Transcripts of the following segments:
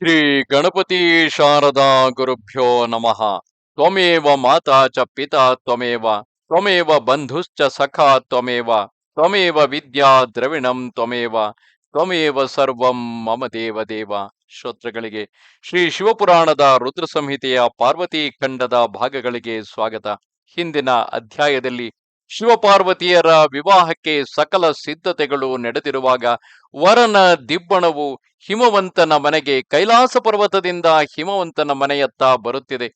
ಶ್ರೀ ಗಣಪತಿ ಶಾರದಾ ಗುರುಭ್ಯೋ ನಮಃ. ತ್ವಮೇವ ಮಾತಾ ಚ ಪಿತಾ ತ್ವಮೇವ ತ್ವಮೇವ ಬಂಧುಶ್ಚ ಸಖಾ ತ್ವಮೇವ ತ್ವಮೇವ ವಿದ್ಯಾ ದ್ರವಿಣಂ ತ್ವಮೇವ ತ್ವಮೇವ ಸರ್ವಂ ಮಮ ದೇವ ದೇವ. ಶ್ರೋತೃಗಳಿಗೆ ಶ್ರೀ ಶಿವಪುರಾಣದ ರುದ್ರ ಸಂಹಿತೆಯ ಪಾರ್ವತಿ ಖಂಡದ ಭಾಗಗಳಿಗೆ ಸ್ವಾಗತ. ಹಿಂದಿನ ಅಧ್ಯಾಯದಲ್ಲಿ ಶಿವಪಾರ್ವತಿಯರ ವಿವಾಹಕ್ಕೆ ಸಕಲ ಸಿದ್ಧತೆಗಳು ನಡೆದಿರುವಾಗ ವರನ ದಿಬ್ಬಣವು ಹಿಮವಂತನ ಮನೆಗೆ ಕೈಲಾಸ ಪರ್ವತದಿಂದ ಹಿಮವಂತನ ಮನೆಯತ್ತ ಬರುತ್ತಿದೆ.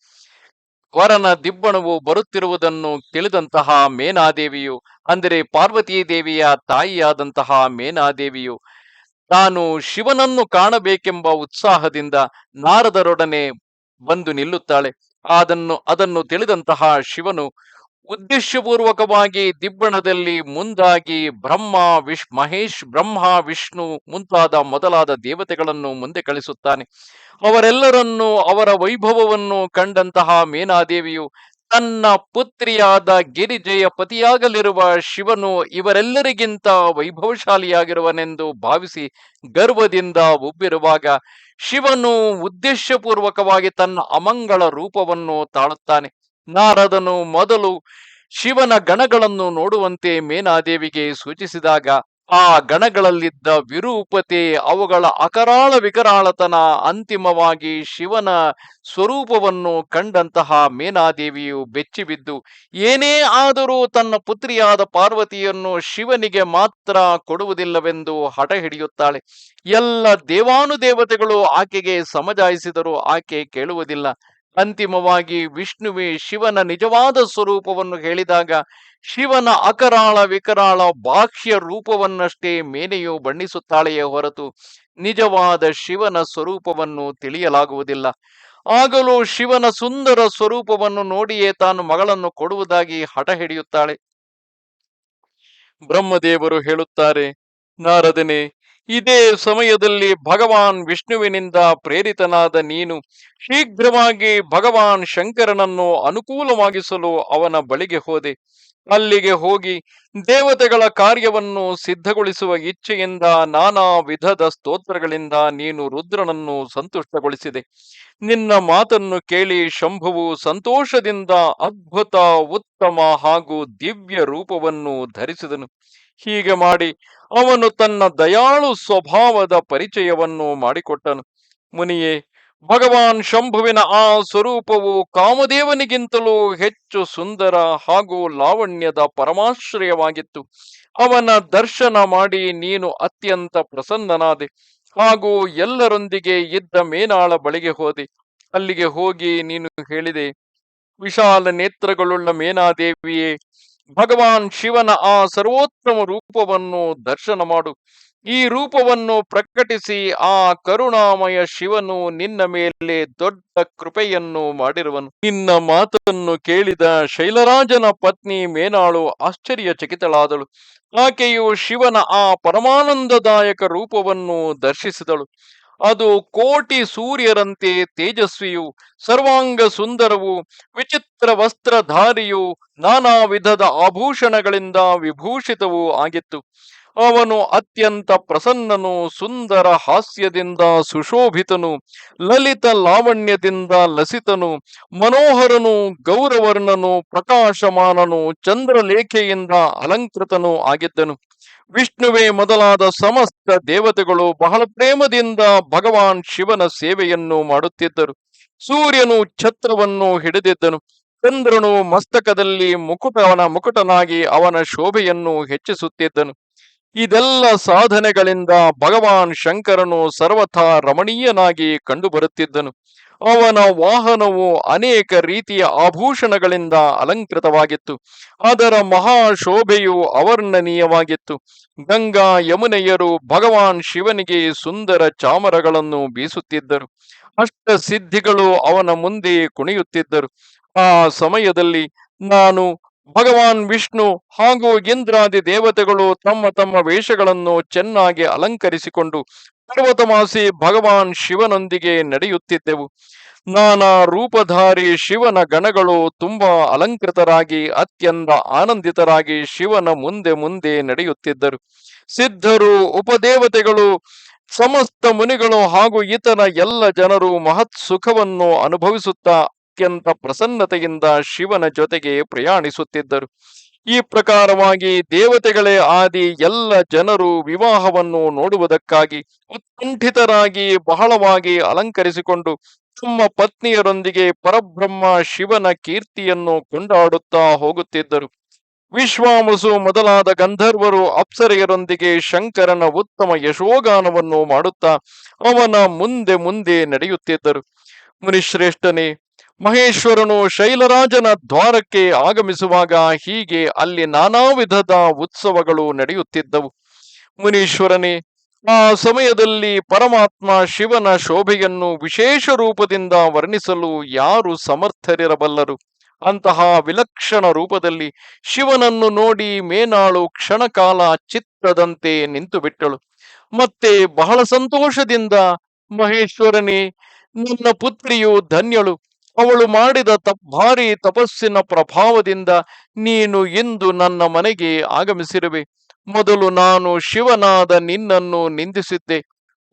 ವರನ ದಿಬ್ಬಣವು ಬರುತ್ತಿರುವುದನ್ನು ತಿಳಿದಂತಹ ಮೇನಾದೇವಿಯು, ಅಂದರೆ ಪಾರ್ವತೀ ದೇವಿಯ ತಾಯಿಯಾದಂತಹ ಮೇನಾದೇವಿಯು, ತಾನು ಶಿವನನ್ನು ಕಾಣಬೇಕೆಂಬ ಉತ್ಸಾಹದಿಂದ ನಾರದರೊಡನೆ ಬಂದು ನಿಲ್ಲುತ್ತಾಳೆ. ಅದನ್ನು ಅದನ್ನು ತಿಳಿದಂತಹ ಶಿವನು ಉದ್ದೇಶಪೂರ್ವಕವಾಗಿ ದಿಬ್ಬಣದಲ್ಲಿ ಮುಂದಾಗಿ ಬ್ರಹ್ಮ, ವಿಶ್, ಮಹೇಶ್, ಬ್ರಹ್ಮ, ವಿಷ್ಣು ಮುಂತಾದ ಮೊದಲಾದ ದೇವತೆಗಳನ್ನು ಮುಂದೆ ಕಳಿಸುತ್ತಾನೆ. ಅವರೆಲ್ಲರನ್ನು ಅವರ ವೈಭವವನ್ನು ಕಂಡಂತಹ ಮೇನಾದೇವಿಯು ತನ್ನ ಪುತ್ರಿಯಾದ ಗಿರಿಜೆಯ ಪತಿಯಾಗಲಿರುವ ಶಿವನು ಇವರೆಲ್ಲರಿಗಿಂತ ವೈಭವಶಾಲಿಯಾಗಿರುವನೆಂದು ಭಾವಿಸಿ ಗರ್ವದಿಂದ ಉಬ್ಬಿರುವಾಗ ಶಿವನು ಉದ್ದೇಶಪೂರ್ವಕವಾಗಿ ತನ್ನ ಅಮಂಗಳ ರೂಪವನ್ನು ತಾಳುತ್ತಾನೆ. ನಾರದನು ಮೊದಲು ಶಿವನ ಗಣಗಳನ್ನು ನೋಡುವಂತೆ ಮೇನಾದೇವಿಗೆ ಸೂಚಿಸಿದಾಗ ಆ ಗಣಗಳಲ್ಲಿದ್ದ ವಿರೂಪತೆ ಅವುಗಳ ಅಕರಾಳ ವಿಕರಾಳತನ ಅಂತಿಮವಾಗಿ ಶಿವನ ಸ್ವರೂಪವನ್ನು ಕಂಡಂತಹ ಮೇನಾದೇವಿಯು ಬೆಚ್ಚಿಬಿದ್ದು, ಏನೇ ಆದರೂ ತನ್ನ ಪುತ್ರಿಯಾದ ಪಾರ್ವತಿಯನ್ನು ಶಿವನಿಗೆ ಮಾತ್ರ ಕೊಡುವುದಿಲ್ಲವೆಂದು ಹಠ ಹಿಡಿಯುತ್ತಾಳೆ ಎಲ್ಲ ದೇವಾನುದೇವತೆಗಳು ಆಕೆಗೆ ಸಮಜಾಯಿಸಿದರೂ ಆಕೆ ಕೇಳುವುದಿಲ್ಲ. ಅಂತಿಮವಾಗಿ ವಿಷ್ಣುವೇ ಶಿವನ ನಿಜವಾದ ಸ್ವರೂಪವನ್ನು ಹೇಳಿದಾಗ ಶಿವನ ಅಕರಾಳ ವಿಕರಾಳ ಬಾಹ್ಯ ರೂಪವನ್ನಷ್ಟೇ ಮೇನೆಯು ಬಣ್ಣಿಸುತ್ತಾಳೆಯೇ ಹೊರತು ನಿಜವಾದ ಶಿವನ ಸ್ವರೂಪವನ್ನು ತಿಳಿಯಲಾಗುವುದಿಲ್ಲ. ಆಗಲೂ ಶಿವನ ಸುಂದರ ಸ್ವರೂಪವನ್ನು ನೋಡಿಯೇ ತಾನು ಮಗಳನ್ನು ಕೊಡುವುದಾಗಿ ಹಠ ಹಿಡಿಯುತ್ತಾಳೆ. ಬ್ರಹ್ಮದೇವರು ಹೇಳುತ್ತಾರೆ, ನಾರದನೆ ಇದೇ ಸಮಯದಲ್ಲಿ ಭಗವಾನ್ ವಿಷ್ಣುವಿನಿಂದ ಪ್ರೇರಿತನಾದ ನೀನು ಶೀಘ್ರವಾಗಿ ಭಗವಾನ್ ಶಂಕರನನ್ನು ಅನುಕೂಲವಾಗಿಸಲು ಅವನ ಬಳಿಗೆ ಹೋದೆ. ಅಲ್ಲಿಗೆ ಹೋಗಿ ದೇವತೆಗಳ ಕಾರ್ಯವನ್ನು ಸಿದ್ಧಗೊಳಿಸುವ ಇಚ್ಛೆಯಿಂದ ನಾನಾ ವಿಧದ ಸ್ತೋತ್ರಗಳಿಂದ ನೀನು ರುದ್ರನನ್ನು ಸಂತುಷ್ಟಗೊಳಿಸಿದೆ. ನಿನ್ನ ಮಾತನ್ನು ಕೇಳಿ ಶಂಭುವು ಸಂತೋಷದಿಂದ ಅದ್ಭುತ, ಉತ್ತಮ ಹಾಗೂ ದಿವ್ಯ ರೂಪವನ್ನು ಧರಿಸಿದನು. ಹೀಗೆ ಮಾಡಿ ಅವನು ತನ್ನ ದಯಾಳು ಸ್ವಭಾವದ ಪರಿಚಯವನ್ನು ಮಾಡಿಕೊಟ್ಟನು. ಮುನಿಯೇ, ಭಗವಾನ್ ಶಂಭುವಿನ ಆ ಸ್ವರೂಪವು ಕಾಮದೇವನಿಗಿಂತಲೂ ಹೆಚ್ಚು ಸುಂದರ ಹಾಗೂ ಲಾವಣ್ಯದ ಪರಮಾಶ್ರಯವಾಗಿತ್ತು. ಅವನ ದರ್ಶನ ಮಾಡಿ ನೀನು ಅತ್ಯಂತ ಪ್ರಸನ್ನನಾದೆ ಹಾಗೂ ಎಲ್ಲರೊಂದಿಗೆ ಇದ್ದ ಮೇನಾಳ ಬಳಿಗೆ ಹೋದೆ. ಅಲ್ಲಿಗೆ ಹೋಗಿ ನೀನು ಹೇಳಿದೆ, ವಿಶಾಲ ನೇತ್ರಗಳುಳ್ಳ ಮೇನಾದೇವಿಯೇ ಭಗವಾನ್ ಶಿವನ ಆ ಸರ್ವೋತ್ತಮ ರೂಪವನ್ನು ದರ್ಶನ ಮಾಡು. ಈ ರೂಪವನ್ನು ಪ್ರಕಟಿಸಿ ಆ ಕರುಣಾಮಯ ಶಿವನು ನಿನ್ನ ಮೇಲೆ ದೊಡ್ಡ ಕೃಪೆಯನ್ನು ಮಾಡಿರುವನು. ನಿನ್ನ ಮಾತನ್ನು ಕೇಳಿದ ಶೈಲರಾಜನ ಪತ್ನಿ ಮೇನಾಳು ಆಶ್ಚರ್ಯಚಕಿತಳಾದಳು. ಆಕೆಯು ಶಿವನ ಆ ಪರಮಾನಂದದಾಯಕ ರೂಪವನ್ನು ದರ್ಶಿಸಿದಳು. ಅದು ಕೋಟಿ ಸೂರ್ಯರಂತೆ ತೇಜಸ್ವಿಯು ಸರ್ವಾಂಗ ಸುಂದರವು ವಿಚಿತ್ರ ವಸ್ತ್ರಧಾರಿಯು ನಾನಾ ವಿಧದ ಆಭೂಷಣಗಳಿಂದ ವಿಭೂಷಿತವೂ ಆಗಿತ್ತು. ಅವನು ಅತ್ಯಂತ ಪ್ರಸನ್ನನು, ಸುಂದರ ಹಾಸ್ಯದಿಂದ ಸುಶೋಭಿತನು, ಲಲಿತ ಲಾವಣ್ಯದಿಂದ ಲಸಿತನು, ಮನೋಹರನು, ಗೌರವರ್ಣನು, ಪ್ರಕಾಶಮಾನನು, ಚಂದ್ರಲೇಖೆಯಿಂದ ಅಲಂಕೃತನು ಆಗಿದ್ದನು. ವಿಷ್ಣುವೇ ಮೊದಲಾದ ಸಮಸ್ತ ದೇವತೆಗಳು ಬಹಳ ಪ್ರೇಮದಿಂದ ಭಗವಾನ್ ಶಿವನ ಸೇವೆಯನ್ನು ಮಾಡುತ್ತಿದ್ದರು. ಸೂರ್ಯನು ಛತ್ರವನ್ನು ಹಿಡಿದಿದ್ದನು. ಚಂದ್ರನು ಮಸ್ತಕದಲ್ಲಿ ಮುಕುಟವನ ಮುಕುಟನಾಗಿ ಅವನ ಶೋಭೆಯನ್ನು ಹೆಚ್ಚಿಸುತ್ತಿದ್ದನು. ಇದೆಲ್ಲ ಸಾಧನೆಗಳಿಂದ ಭಗವಾನ್ ಶಂಕರನು ಸರ್ವಥಾ ರಮಣೀಯನಾಗಿ ಕಂಡುಬರುತ್ತಿದ್ದನು. ಅವನ ವಾಹನವು ಅನೇಕ ರೀತಿಯ ಆಭೂಷಣಗಳಿಂದ ಅಲಂಕೃತವಾಗಿತ್ತು. ಅದರ ಮಹಾಶೋಭೆಯು ಅವರ್ಣನೀಯವಾಗಿತ್ತು. ಗಂಗಾ ಯಮುನೆಯರು ಭಗವಾನ್ ಶಿವನಿಗೆ ಸುಂದರ ಚಾಮರಗಳನ್ನು ಬೀಸುತ್ತಿದ್ದರು. ಅಷ್ಟ ಸಿದ್ಧಿಗಳು ಅವನ ಮುಂದೆ ಕುಣಿಯುತ್ತಿದ್ದರು. ಆ ಸಮಯದಲ್ಲಿ ನಾನು ಭಗವಾನ್ ವಿಷ್ಣು ಹಾಗೂ ಇಂದ್ರಾದಿ ದೇವತೆಗಳು ತಮ್ಮ ತಮ್ಮ ವೇಷಗಳನ್ನು ಚೆನ್ನಾಗಿ ಅಲಂಕರಿಸಿಕೊಂಡು ಪರ್ವತಮಾಸಿ ಭಗವಾನ್ ಶಿವನೊಂದಿಗೆ ನಡೆಯುತ್ತಿದ್ದೆವು. ನಾನಾ ರೂಪಧಾರಿ ಶಿವನ ಗಣಗಳು ತುಂಬಾ ಅಲಂಕೃತರಾಗಿ, ಅತ್ಯಂತ ಆನಂದಿತರಾಗಿ ಶಿವನ ಮುಂದೆ ಮುಂದೆ ನಡೆಯುತ್ತಿದ್ದರು. ಸಿದ್ಧರು, ಉಪದೇವತೆಗಳು, ಸಮಸ್ತ ಮುನಿಗಳು ಹಾಗೂ ಇತರ ಎಲ್ಲ ಜನರು ಮಹತ್ ಸುಖವನ್ನು ಅನುಭವಿಸುತ್ತಾ ಅತ್ಯಂತ ಪ್ರಸನ್ನತೆಯಿಂದ ಶಿವನ ಜೊತೆಗೆ ಪ್ರಯಾಣಿಸುತ್ತಿದ್ದರು. ಈ ಪ್ರಕಾರವಾಗಿ ದೇವತೆಗಳೇ ಆದಿ ಎಲ್ಲ ಜನರು ವಿವಾಹವನ್ನು ನೋಡುವುದಕ್ಕಾಗಿ ಉತ್ಕಂಠಿತರಾಗಿ ಬಹಳವಾಗಿ ಅಲಂಕರಿಸಿಕೊಂಡು ತಮ್ಮ ಪತ್ನಿಯರೊಂದಿಗೆ ಪರಬ್ರಹ್ಮ ಶಿವನ ಕೀರ್ತಿಯನ್ನು ಕೊಂಡಾಡುತ್ತಾ ಹೋಗುತ್ತಿದ್ದರು. ವಿಶ್ವಾಮಸು ಮೊದಲಾದ ಗಂಧರ್ವರು ಅಪ್ಸರೆಯರೊಂದಿಗೆ ಶಂಕರನ ಉತ್ತಮ ಯಶೋಗಾನವನ್ನು ಮಾಡುತ್ತಾ ಅವನ ಮುಂದೆ ಮುಂದೆ ನಡೆಯುತ್ತಿದ್ದರು. ಮುನಿಶ್ರೇಷ್ಠನೇ ಮಹೇಶ್ವರನು ಶೈಲರಾಜನ ದ್ವಾರಕ್ಕೆ ಆಗಮಿಸುವಾಗ ಹೀಗೆ ಅಲ್ಲಿ ನಾನಾ ವಿಧದ ಉತ್ಸವಗಳು ನಡೆಯುತ್ತಿದ್ದವು. ಮುನೀಶ್ವರನೇ, ಆ ಸಮಯದಲ್ಲಿ ಪರಮಾತ್ಮ ಶಿವನ ಶೋಭೆಯನ್ನು ವಿಶೇಷ ರೂಪದಿಂದ ವರ್ಣಿಸಲು ಯಾರು ಸಮರ್ಥರಿರಬಲ್ಲರು? ಅಂತಹ ವಿಲಕ್ಷಣ ರೂಪದಲ್ಲಿ ಶಿವನನ್ನು ನೋಡಿ ಮೇನಾಳು ಕ್ಷಣಕಾಲ ಚಿತ್ತದಂತೆ ನಿಂತು ಬಿಟ್ಟಳು ಮತ್ತೆ ಬಹಳ ಸಂತೋಷದಿಂದ, ಮಹೇಶ್ವರನೇ, ನನ್ನ ಪುತ್ರಿಯು ಧನ್ಯಳು. ಅವಳು ಮಾಡಿದ ತಪ್, ಭಾರಿ ತಪಸ್ಸಿನ ಪ್ರಭಾವದಿಂದ ನೀನು ಇಂದು ನನ್ನ ಮನೆಗೆ ಆಗಮಿಸಿರುವೆ. ಮೊದಲು ನಾನು ಶಿವನಾದ ನಿನ್ನನ್ನು ನಿಂದಿಸಿದ್ದೆ.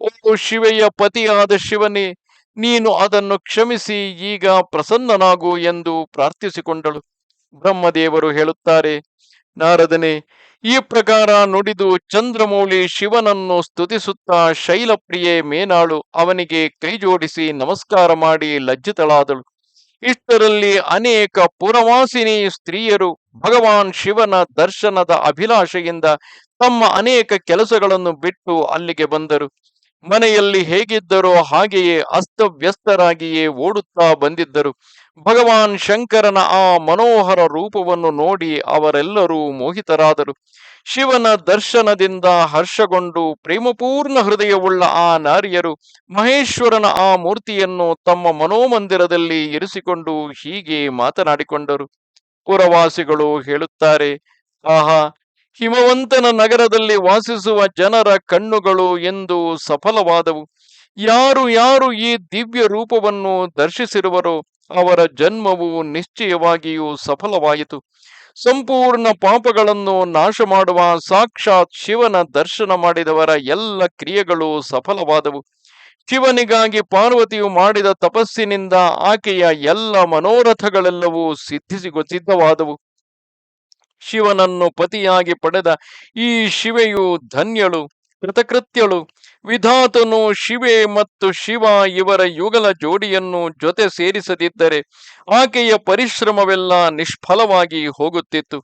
ಓ ಶಿವೆಯ ಪತಿಯಾದ ಶಿವನೇ, ನೀನು ಅದನ್ನು ಕ್ಷಮಿಸಿ, ಈಗ ಪ್ರಸನ್ನನಾಗು ಎಂದು ಪ್ರಾರ್ಥಿಸಿಕೊಂಡಳು. ಬ್ರಹ್ಮದೇವರು ಹೇಳುತ್ತಾರೆ, ನಾರದನೆ, ಈ ಪ್ರಕಾರ ನುಡಿದು ಚಂದ್ರಮೌಳಿ ಶಿವನನ್ನು ಸ್ತುತಿಸುತ್ತಾ ಶೈಲಪ್ರಿಯೆ ಮೇನಾಳು ಅವನಿಗೆ ಕೈಜೋಡಿಸಿ ನಮಸ್ಕಾರ ಮಾಡಿ ಲಜ್ಜಿತಳಾದಳು. ಇಷ್ಟರಲ್ಲಿ ಅನೇಕ ಪುರವಾಸಿನಿ ಸ್ತ್ರೀಯರು ಭಗವಾನ್ ಶಿವನ ದರ್ಶನದ ಅಭಿಲಾಷೆಯಿಂದ ತಮ್ಮ ಅನೇಕ ಕೆಲಸಗಳನ್ನು ಬಿಟ್ಟು ಅಲ್ಲಿಗೆ ಬಂದರು. ಮನೆಯಲ್ಲಿ ಹೇಗಿದ್ದರೋ ಹಾಗೆಯೇ ಅಸ್ತವ್ಯಸ್ತರಾಗಿಯೇ ಓಡುತ್ತಾ ಬಂದಿದ್ದರು. ಭಗವಾನ್ ಶಂಕರನ ಆ ಮನೋಹರ ರೂಪವನ್ನು ನೋಡಿ ಅವರೆಲ್ಲರೂ ಮೋಹಿತರಾದರು. ಶಿವನ ದರ್ಶನದಿಂದ ಹರ್ಷಗೊಂಡು ಪ್ರೇಮಪೂರ್ಣ ಹೃದಯವುಳ್ಳ ಆ ನಾರಿಯರು ಮಹೇಶ್ವರನ ಆ ಮೂರ್ತಿಯನ್ನು ತಮ್ಮ ಮನೋಮಂದಿರದಲ್ಲಿ ಇರಿಸಿಕೊಂಡು ಹೀಗೆ ಮಾತನಾಡಿಕೊಂಡರು. ಪುರವಾಸಿಗಳು ಹೇಳುತ್ತಾರೆ, ಆಹಾ ಹಿಮವಂತನ ನಗರದಲ್ಲಿ ವಾಸಿಸುವ ಜನರ ಕಣ್ಣುಗಳು ಎಂದು ಸಫಲವಾದವು. ಯಾರು ಯಾರು ಈ ದಿವ್ಯ ರೂಪವನ್ನು ದರ್ಶಿಸಿರುವರೋ ಅವರ ಜನ್ಮವು ನಿಶ್ಚಯವಾಗಿಯೂ ಸಫಲವಾಯಿತು. ಸಂಪೂರ್ಣ ಪಾಪಗಳನ್ನು ನಾಶ ಮಾಡುವ ಸಾಕ್ಷಾತ್ ಶಿವನ ದರ್ಶನ ಮಾಡಿದವರ ಎಲ್ಲ ಕ್ರಿಯೆಗಳು ಸಫಲವಾದವು. ಶಿವನಿಗಾಗಿ ಪಾರ್ವತಿಯು ಮಾಡಿದ ತಪಸ್ಸಿನಿಂದ ಆಕೆಯ ಎಲ್ಲ ಮನೋರಥಗಳೆಲ್ಲವೂ ಸಿದ್ಧಿಸಿ ಸಿದ್ಧವಾದವು. ಶಿವನನ್ನು ಪತಿಯಾಗಿ ಪಡೆದ ಈ ಶಿವೆಯು ಧನ್ಯಳು, ಕೃತಕೃತ್ಯಳು. ವಿಧಾತನು ಶಿವೆ ಮತ್ತು ಶಿವ ಇವರ ಯುಗಲ ಜೋಡಿಯನ್ನು ಜೊತೆ ಸೇರಿಸದಿದ್ದರೆ ಆಕೆಯ ಪರಿಶ್ರಮವೆಲ್ಲ ನಿಷ್ಫಲವಾಗಿ ಹೋಗುತ್ತಿತ್ತು.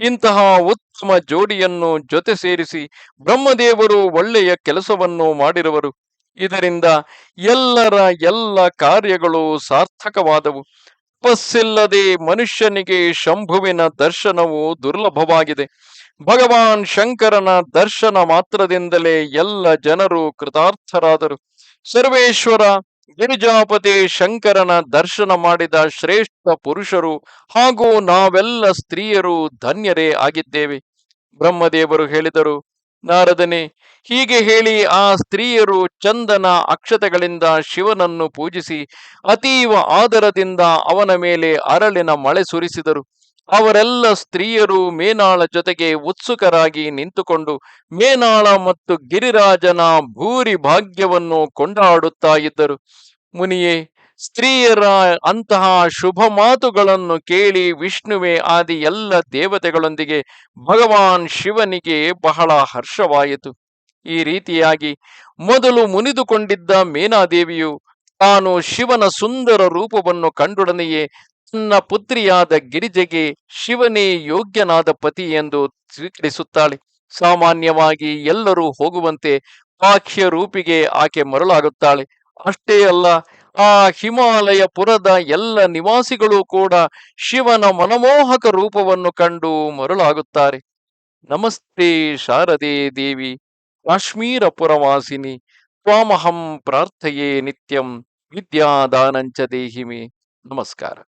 ಇಂತಹ ಉತ್ತಮ ಜೋಡಿಯನ್ನು ಜೊತೆ ಸೇರಿಸಿ ಬ್ರಹ್ಮದೇವರು ಒಳ್ಳೆಯ ಕೆಲಸವನ್ನು ಮಾಡಿರುವರು ಇದರಿಂದ ಎಲ್ಲರ ಎಲ್ಲ ಕಾರ್ಯಗಳು ಸಾರ್ಥಕವಾದವು. ತಪಸ್ಸಿಲ್ಲದೆ ಮನುಷ್ಯನಿಗೆ ಶಂಭುವಿನ ದರ್ಶನವು ದುರ್ಲಭವಾಗಿದೆ. ಭಗವಾನ್ ಶಂಕರನ ದರ್ಶನ ಮಾತ್ರದಿಂದಲೇ ಎಲ್ಲ ಜನರು ಕೃತಾರ್ಥರಾದರು. ಸರ್ವೇಶ್ವರ, ಗಿರಿಜಾಪತಿ ಶಂಕರನ ದರ್ಶನ ಮಾಡಿದ ಶ್ರೇಷ್ಠ ಪುರುಷರು ಹಾಗೂ ನಾವೆಲ್ಲ ಸ್ತ್ರೀಯರು ಧನ್ಯರೇ ಆಗಿದ್ದೇವೆ. ಬ್ರಹ್ಮದೇವರು ಹೇಳಿದರು ನಾರದನೆ, ಹೀಗೆ ಹೇಳಿ ಆ ಸ್ತ್ರೀಯರು ಚಂದನ ಅಕ್ಷತೆಗಳಿಂದ ಶಿವನನ್ನು ಪೂಜಿಸಿ ಅತೀವ ಆದರದಿಂದ ಅವನ ಮೇಲೆ ಅರಳಿನ ಮಳೆ ಸುರಿಸಿದರು. ಅವರೆಲ್ಲ ಸ್ತ್ರೀಯರು ಮೇನಾಳ ಜೊತೆಗೆ ಉತ್ಸುಕರಾಗಿ ನಿಂತುಕೊಂಡು ಮೇನಾಳ ಮತ್ತು ಗಿರಿರಾಜನ ಭೂರಿ ಭಾಗ್ಯವನ್ನು ಕೊಂಡಾಡುತ್ತಾ ಇದ್ದರು ಮುನಿಯೇ ಸ್ತ್ರೀಯರ ಅಂತಹ ಶುಭ ಮಾತುಗಳನ್ನು ಕೇಳಿ ವಿಷ್ಣುವೆ ಆದಿ ಎಲ್ಲ ದೇವತೆಗಳೊಂದಿಗೆ ಭಗವಾನ್ ಶಿವನಿಗೆ ಬಹಳ ಹರ್ಷವಾಯಿತು. ಈ ರೀತಿಯಾಗಿ ಮೊದಲು ಮುನಿದುಕೊಂಡಿದ್ದ ಮೇನಾದೇವಿಯು ತಾನು ಶಿವನ ಸುಂದರ ರೂಪವನ್ನು ಕಂಡೊಡನೆಯೇ ತನ್ನ ಪುತ್ರಿಯಾದ ಗಿರಿಜೆಗೆ ಶಿವನೇ ಯೋಗ್ಯನಾದ ಪತಿ ಎಂದು ಸ್ವೀಕರಿಸುತ್ತಾಳೆ. ಸಾಮಾನ್ಯವಾಗಿ ಎಲ್ಲರೂ ಹೋಗುವಂತೆ ಪಾಖ್ಯ ರೂಪಿಗೆ ಆಕೆ ಮರಳಾಗುತ್ತಾಳೆ. ಅಷ್ಟೇ ಅಲ್ಲ ಆ ಹಿಮಾಲಯ ಪುರದ ಎಲ್ಲ ನಿವಾಸಿಗಳು ಕೂಡ ಶಿವನ ಮನಮೋಹಕ ರೂಪವನ್ನು ಕಂಡು ಮರುಳಾಗುತ್ತಾರೆ. ನಮಸ್ತೆ ಶಾರದೆ ದೇವಿ ಕಾಶ್ಮೀರ ಪುರವಾಸಿನಿ ತ್ವಾಮಹಂ ಪ್ರಾರ್ಥೆಯೇ ನಿತ್ಯಂ ವಿದ್ಯಾದಾನಂಚ ದೇಹಿಮೆ. ನಮಸ್ಕಾರ.